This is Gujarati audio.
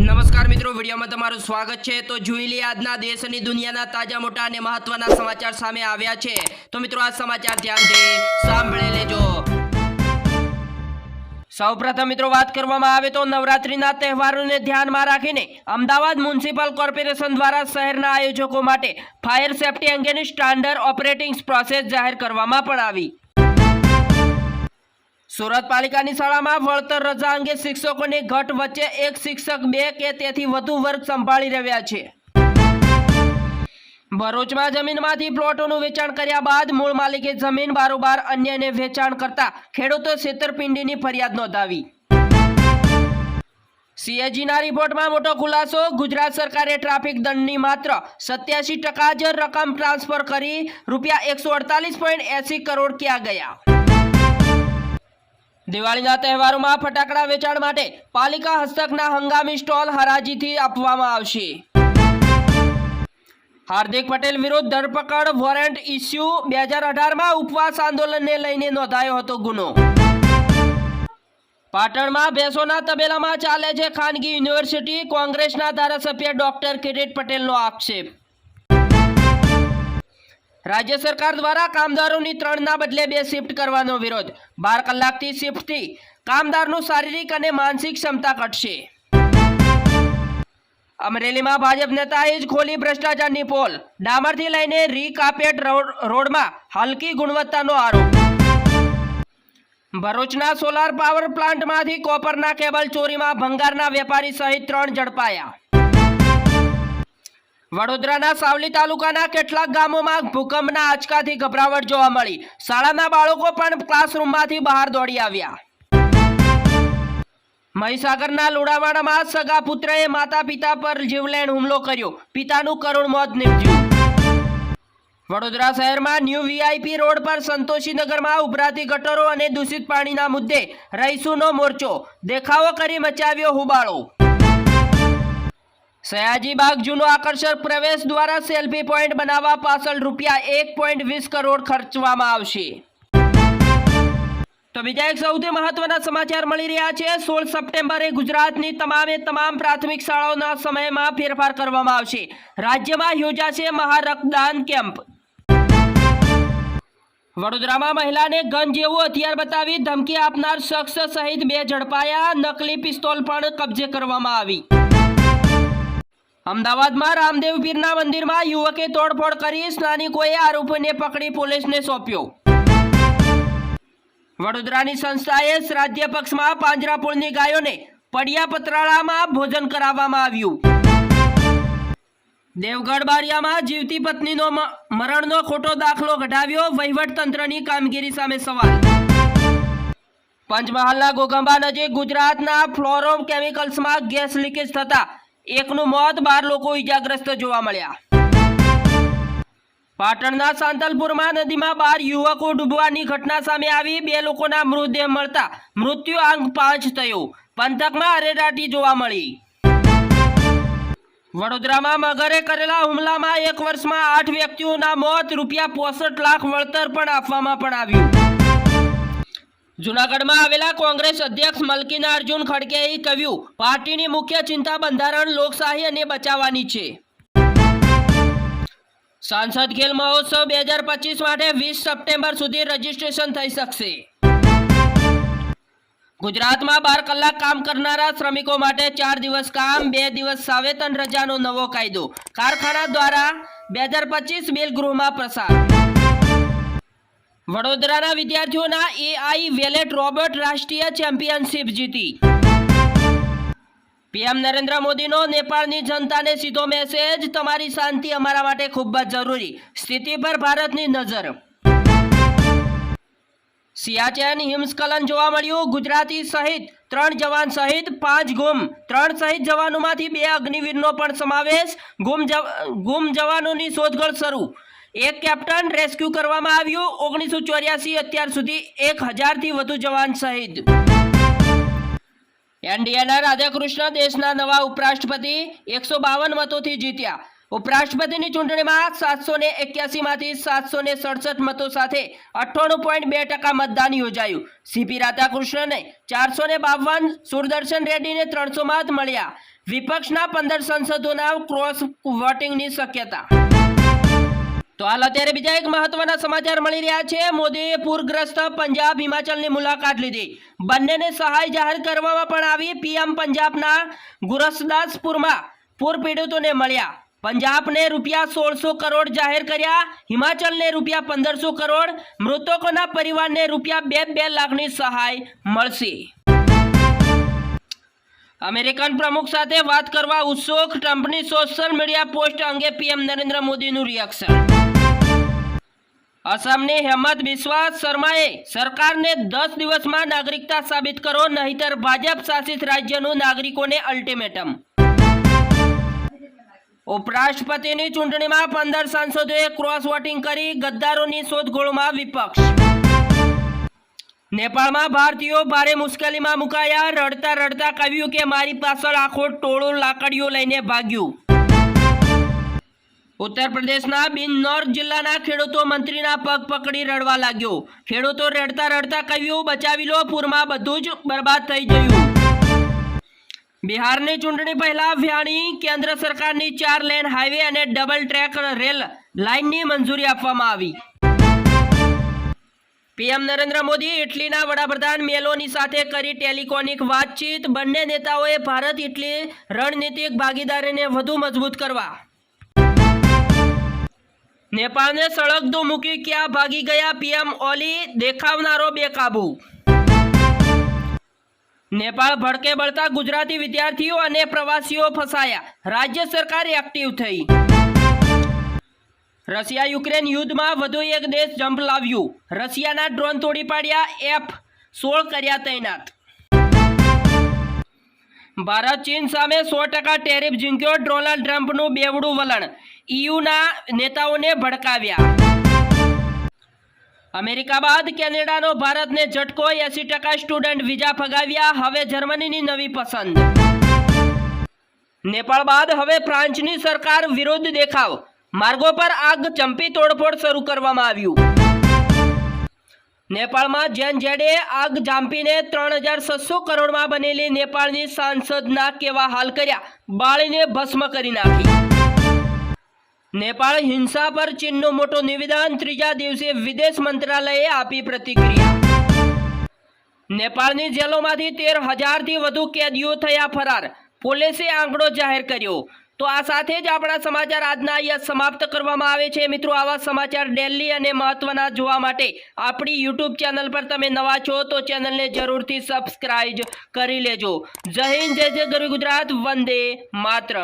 નમસ્કાર મિત્રો, વિડીયોમાં તમારું સ્વાગત છે. તો જોઈ લઈએ આજના દેશ અને દુનિયાના તાજા, મોટા અને મહત્વના સમાચાર સામે આવ્યા છે. તો મિત્રો, આ સમાચાર ધ્યાનથી સાંભળી લેજો. સૌપ્રથમ મિત્રો, વાત કરવામાં આવે તો નવરાત્રીના તહેવારોને ધ્યાનમાં રાખીને અમદાવાદ મ્યુનિસિપલ કોર્પોરેશન દ્વારા શહેરના આયોજકો માટે ફાયર સેફટી અંગેની સ્ટાન્ડર્ડ ઓપરેટિંગ પ્રોસેસ જાહેર કરવામાં પણ આવી. સુરત પાલિકાની શાળામાં વળતર રજા અંગે શિક્ષકોની ઘટ વચ્ચે એક શિક્ષક બે કે તેથી વધુ વર્ગ સંભાળી રહ્યા છે. ભરૂચમાં જમીનમાંથી પ્લોટોનું વેચાણ કર્યા બાદ મૂળ માલિકે જમીન બારોબાર અન્યને વેચાણ કરતા ખેડૂતો છેતરપિંડીની ફરિયાદ નોંધાવી. સીએજીના રિપોર્ટમાં મોટો ખુલાસો, ગુજરાત સરકારે ટ્રાફિક દંડની માત્ર સત્યાસી ટકા જ રકમ ટ્રાન્સફર કરી રૂપિયા એકસો અડતાલીસ પોઈન્ટ એસી કરોડ ક્યાં ગયા? દિવાળીના તહેવારોમાં ફટાકડા વેચાણ માટે પાલિકા હસ્તકના હંગામી સ્ટોલ હરાજીથી આપવામાં આવશે. હાર્દિક પટેલ વિરુદ્ધ ધરપકડ વોરંટ ઇસ્યુ બે હજાર અઢારમાં ઉપવાસ આંદોલનને લઈને નોંધાયો હતો ગુનો. પાટણમાં ભેંસોના તબેલામાં ચાલે છે ખાનગી યુનિવર્સિટી કોંગ્રેસના ધારાસભ્ય ડોક્ટર કિરીટ પટેલનો આક્ષેપ. રાજ્ય સરકાર દ્વારા કામદારોની ત્રણના બદલે બે શિફ્ટ કરવાનો વિરોધ. બાર કલાકથી શિફ્ટથી કામદારનું શારીરિક અને માનસિક ક્ષમતા ઘટશે. અમરેલીમાં ભાજપ નેતાએ જ ખોલી ભ્રષ્ટાચારની પોલ. ડામરથી લઈને રીકાપેટ રોડ- રોડમાં હલકી ગુણવત્તાનો આરોપ. ભરૂચના સોલાર પાવર પ્લાન્ટમાંથી કોપરના કેબલ ચોરીમાં ભંગારના વેપારી સહિત ત્રણ ઝડપાયા. વડોદરાના સાવલી તાલુકાના કેટલાક ગામોમાં ભૂકંપના આંચકાથી ગભરાવટ જોવા મળી. શાળાના બાળકો પણ ક્લાસરૂમમાંથી બહાર દોડી આવ્યા. મહીસાગરના લોડાવાડામાં સગા પુત્રએ માતા પિતા પર જીવલેણ હુમલો કર્યો. પિતાનું કરુણ મોત નીપજ્યું. વડોદરા શહેરમાં ન્યૂ વીઆઈપી રોડ પર સંતોષીનગરમાં ઉભરાતી ગટરો અને દૂષિત પાણીના મુદ્દે રહીશુનો મોરચો. દેખાવો કરી મચાવ્યો હુબાળો. સયાજી બાગ જૂનો આકર્ષક પ્રવેશ દ્વારા સેલ્ફી પોઈન્ટ બનાવવા પાછળ રૂપિયા એક પોઈન્ટ વીસ કરોડ ખર્ચવામાં આવશે. તો બીજા એક સૌથી મહત્વના સમાચાર મળી રહ્યા છે. સોળ સપ્ટેમ્બરે ગુજરાતની તમામે તમામ પ્રાથમિક શાળાઓના સમયમાં ફેરફાર કરવામાં આવશે. રાજ્યમાં યોજાશે મહારક્તદાન કેમ્પ. વડોદરામાં મહિલાને ગન જેવું હથિયાર બતાવી ધમકી આપનાર શખ્સ સહિત બે ઝડપાયા. નકલી પિસ્તોલ પણ કબજે કરવામાં આવી. અમદાવાદમાં રામદેવ પીરના મંદિરમાં યુવકે તોડફોડ કરી સ્નાનિકોએ આરોપીને પકડી પોલીસને સોંપ્યો. વડોદરાની સંસ્થાએ શ્રાદ્ધ પક્ષમાં પાંજરાપોળની ગાયોને પડિયા પતરાળામાં ભોજન કરાવવામાં આવ્યું. દેવગઢ બારિયામાં જીવતી પત્નીનો મરણનો ખોટો દાખલો ઘટાવ્યો વહીવટતંત્રની કામગીરી સામે સવાલ. પંચમહાલના ગોગંબા નજીક ગુજરાતના ફ્લોરોમ કેમિકલ્સમાં ગેસ લીકેજ થતા એકનું મોત બાર લોકો ઈજાગ્રસ્ત જોવા મળ્યા. પાટણના સાંતલપુરમાં નદીમાં બાર યુવકો ડૂબવાની ઘટના સામે આવી. બે લોકોના મૃતદેહ મળતા મૃત્યુ આંક પાંચ થયો. પંથકમાં અરેરાટી જોવા મળી. વડોદરામાં મગરે કરેલા હુમલામાં એક વર્ષમાં આઠ વ્યક્તિઓના મોત. રૂપિયા પોસઠ લાખ વળતર પણ આપવામાં પણ આવ્યું. જુનાગઢમાં આવેલા કોંગ્રેસ અધ્યક્ષ મલકીના અર્જુન ખડગેએ કહ્યું, પાર્ટીની મુખ્ય ચિંતા બંધારણ, લોકશાહી અને બચાવવાની છે. સાંસદ ખેલ મહોત્સવ બે હજાર પચીસ માટે વીસ સપ્ટેમ્બર સુધી રજીસ્ટ્રેશન થઈ શકશે. ગુજરાતમાં બાર કલાક કામ કરનારા શ્રમિકો માટે ચાર દિવસ કામ, બે દિવસ સાવેતન રજાનો નવો કાયદો. કારખાના દ્વારા બે હજાર પચીસ બિલ ગૃહમાં પ્રસાર. વડોદરાના વિદ્યાર્થીઓના એઆઈ વેલેટ રોબર્ટ રાષ્ટ્રીય ચેમ્પિયનશિપ જીતી. પીએમ નરેન્દ્ર મોદીનો નેપાળની જનતાને સીધો મેસેજ, તમારી શાંતિ અમારા માટે ખૂબ જ જરૂરી. સ્થિતિ પર ભારતની નજર. સિયાચેન હિમસ્ખલન જોવા મળ્યું. ગુજરાતી સહિત ત્રણ જવાન સહિત પાંચ ગુમ. ત્રણ સહિત જવાનોમાંથી બે અગ્નિવીરનો પણ સમાવેશ. ગુમ ગુમ જવાનોની શોધખોળ શરૂ. એક કેપ્ટન રેસ્ક્યુ કરવામાં આવ્યું. ઓગણીસો ચોર્યાસી અત્યાર સુધી એક હજારથી વધુ જવાન શહીદ. એનડીએના રાધાકૃષ્ણ દેશના નવા ઉપરાષ્ટ્રપતિ એકસો બાવન મતોથી જીત્યા. ઉપરાષ્ટ્રપતિની ચૂંટણીમાં સાતસો ને એક્યાસીમાંથી સાતસો ને સડસઠ મતો સાથે અઠ્ઠાણું પોઈન્ટ બે ટકા મતદાન યોજાયું. સીપી રાધાકૃષ્ણને ચારસો ને બાવન, સુરદર્શન રેડ્ડીને ત્રણસો મત મળ્યા. વિપક્ષના પંદર સંસદોના ક્રોસ વોટિંગની શક્યતા તો હાલ અત્યારે બીજા એક મહત્વના સમાચાર મળી રહ્યા છે. મોદીએ પૂરગ્રસ્ત પંજાબ હિમાચલની મુલાકાત લીધી. બંનેને સહાય જાહેર કરવામાં પણ આવી. પીએમ પંજાબના ગુરસદાસપુરમાં પૂર પીડિતોને મળ્યા. પંજાબને રૂપિયા સોળસો કરોડ જાહેર કર્યા. હિમાચલને રૂપિયા પંદરસો કરોડ. મૃતકોના પરિવારને રૂપિયા બે બે લાખની સહાય મળશે. અમેરિકન પ્રમુખ સાથે વાત કરવા ઉત્સુક. ટ્રમ્પની સોશિયલ મીડિયા પોસ્ટ અંગે પીએમ નરેન્દ્ર મોદીનું રિએક્શન આસામની હેમંત વિશ્વાસ શર્માએ સરકારને દસ દિવસમાં નાગરિકતા સાબિત કરો, નહીતર ભાજપ શાસિત રાજ્યનું નાગરિકોને અલ્ટિમેટમ ઉપરાષ્ટ્રપતિની ચૂંટણીમાં પંદર સાંસદોએ ક્રોસ વોટિંગ કરી ગદ્દારોની શોધખોળમાં વિપક્ષ. નેપાળમાં ભારતીયો ભારે મુશ્કેલીમાં મુકાયા, રડતા રડતા કહ્યું કે મારી પાછળ આખો ટોળો લાકડીઓ લઈને ભાગ્યું. ઉત્તર પ્રદેશના બિન્નોર જિલ્લાના ખેડૂતો મંત્રીના પગ પકડી રડવા લાગ્યો. ખેડૂતો રડતા રડતા કહ્યું, બચાવી લો, પૂરમાં બધું જ બરબાદ થઈ ગયું. બિહારની ચૂંટણી પહેલા વ્યાણી કેન્દ્ર સરકારની ચાર લેન હાઈવે અને ડબલ ટ્રેક રેલ લાઇનની મંજૂરી આપવામાં આવી. પીએમ નરેન્દ્ર મોદી ઇટલીના વડાપ્રધાન મેલોની સાથે કરી ટેલિકોનિક વાતચીત. બંને નેતાઓએ ભારત ઇટલી રણનીતિક ભાગીદારીને વધુ મજબૂત કરવા નેપાળને સળગતું મૂકી ક્યાં ભાગી ગયા પીએમ ઓલી? દેખાવનારો બેકાબુ. નેપાળ ભડકે બળતા ગુજરાતી વિદ્યાર્થીઓ અને પ્રવાસીઓ ફસાયા. રાજ્ય સરકાર એક્ટિવ થઈ. રશિયા યુક્રેન યુદ્ધમાં વધુ એક દેશ જંપ લાવ્યું. રશિયાના ડ્રોન તોડી પાડ્યા એફ સોળ કર્યા તૈનાત. ભારત, ચીન સામે સો ટકા ટેરિફ ઝીંક્યો ડોનાલ્ડ ટ્રમ્પનું બેવડું વલણ. ઈયુના નેતાઓને ભડકાવ્યા. અમેરિકા બાદ કેનેડાનો ભારતને ઝટકો, એસી ટકા સ્ટુડન્ટ વિઝા ફગાવ્યા, હવે જર્મનીની નવી પસંદ. નેપાળ બાદ હવે ફ્રાન્સની સરકાર વિરુદ્ધ દેખાવ. માર્ગો પર આગ, ચંપી તોડફોડ શરૂ કરવામાં આવ્યું. નેપાળમાં જેન જેડે આગ જાંપીને ત્રણ હજાર છસો કરોડમાં બનેલી નેપાળની સાંસદના કેવા હાલ કર્યા? બાળીને ભસ્મ કરી નાખી. નેપાળ હિંસા પર ચીનનું મોટું નિવેદન ત્રીજા દિવસે વિદેશ મંત્રાલયે આપી પ્રતિક્રિયા. નેપાળની જેલોમાંથી તેર હજારથી વધુ કેદીઓ થયા ફરાર. પોલીસે આંકડો જાહેર કર્યો. તો આ સાથે જ આપણા સમાચાર આજના અહીંયા સમાપ્ત કરવામાં આવે છે. મિત્રો, આવા સમાચાર ડેલી અને મહત્વના જોવા માટે આપણી યુટ્યુબ ચેનલ પર તમે નવા છો તો ચેનલને જરૂરથી સબસ્ક્રાઇબ કરી લેજો. જય હિન્દ, જય જય ગરવી ગુજરાત. વંદે માત્ર